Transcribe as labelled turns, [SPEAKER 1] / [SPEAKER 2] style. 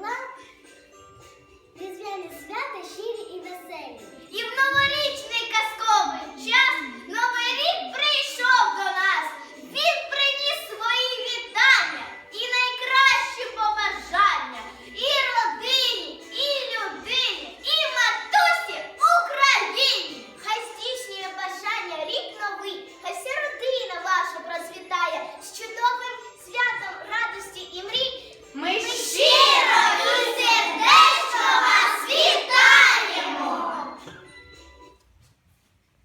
[SPEAKER 1] Ablam